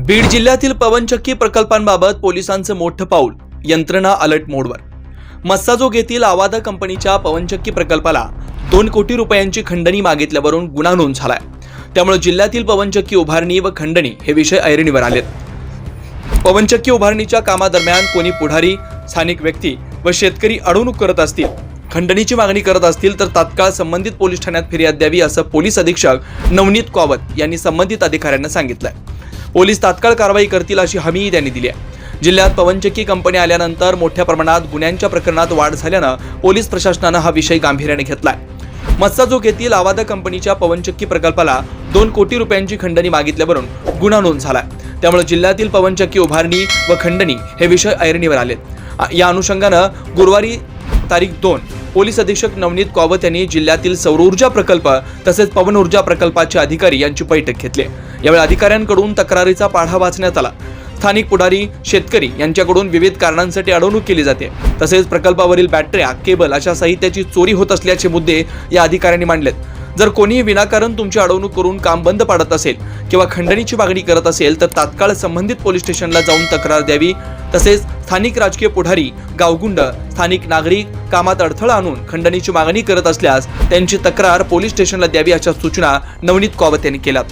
बीड जिल्ह्यातील पवनचक्की प्रकल्पांबाबत पोलिसांचं मोठं पाऊल यंत्रणा अलर्ट मोडवर. मस्साजोग येथील आवादा कंपनीच्या पवनचक्की प्रकल्पाला दोन कोटी रुपयांची खंडणी मागितल्यावरून गुन्हा नोंद झालाय. त्यामुळे जिल्ह्यातील पवनचक्की उभारणी व खंडणी हे विषय ऐरणीवर आलेत. पवनचक्की उभारणीच्या कामादरम्यान कोणी पुढारी स्थानिक व्यक्ती व शेतकरी अडवणूक करत असतील खंडणीची मागणी करत असतील तर तात्काळ संबंधित पोलीस ठाण्यात फिर्याद द्यावी असं पोलीस अधीक्षक नवनीत कॉवत यांनी संबंधित अधिकाऱ्यांना सांगितलंय. पोलीस तात्काळ कारवाई करतील अशी हमीही त्यांनी दिली आहे. जिल्ह्यात पवनचक्की कंपनी आल्यानंतर मोठ्या प्रमाणात गुन्ह्यांच्या प्रकरणात वाढ झाल्यानं पोलीस प्रशासनानं हा विषय गांभीर्याने घेतलाय. मस्साजोग येथील आवादा कंपनीच्या पवनचक्की प्रकल्पाला दोन कोटी रुपयांची खंडणी मागितल्यावरून गुन्हा नोंद झालाय. त्यामुळे जिल्ह्यातील पवनचक्की उभारणी व खंडणी हे विषय ऐरणीवर आलेत. या अनुषंगानं गुरुवारी तारीख दोन पोलीस अधीक्षक नवनीत कॉवत यांनी जिल्ह्यातील सौर ऊर्जा प्रकल्प तसेच पवन ऊर्जा प्रकल्पाचे अधिकारी यांची बैठक घेतली यावेळी अधिकाऱ्यांकडून तक्रारीचा पाढा वाचण्यात आला. स्थानिक पुढारी शेतकरी यांच्याकडून विविध कारणांसाठी अडवणूक केली जाते. तसेच प्रकल्पावरील बॅटऱ्या केबल अशा साहित्याची चोरी होत असल्याचे मुद्दे या अधिकाऱ्यांनी मांडलेत. जर कोणीही विनाकारण तुमची अडवणूक करून काम बंद पाडत असेल किंवा खंडणीची मागणी करत असेल तर तात्काळ संबंधित पोलीस स्टेशनला जाऊन तक्रार द्यावी. तसेच स्थानिक राजकीय पुढारी गावगुंड स्थानिक नागरिक कामात अडथळा आणून खंडणीची मागणी करत असल्यास त्यांची तक्रार पोलीस स्टेशनला द्यावी अशा सूचना नवनीत कॉवत यांनी केल्यात.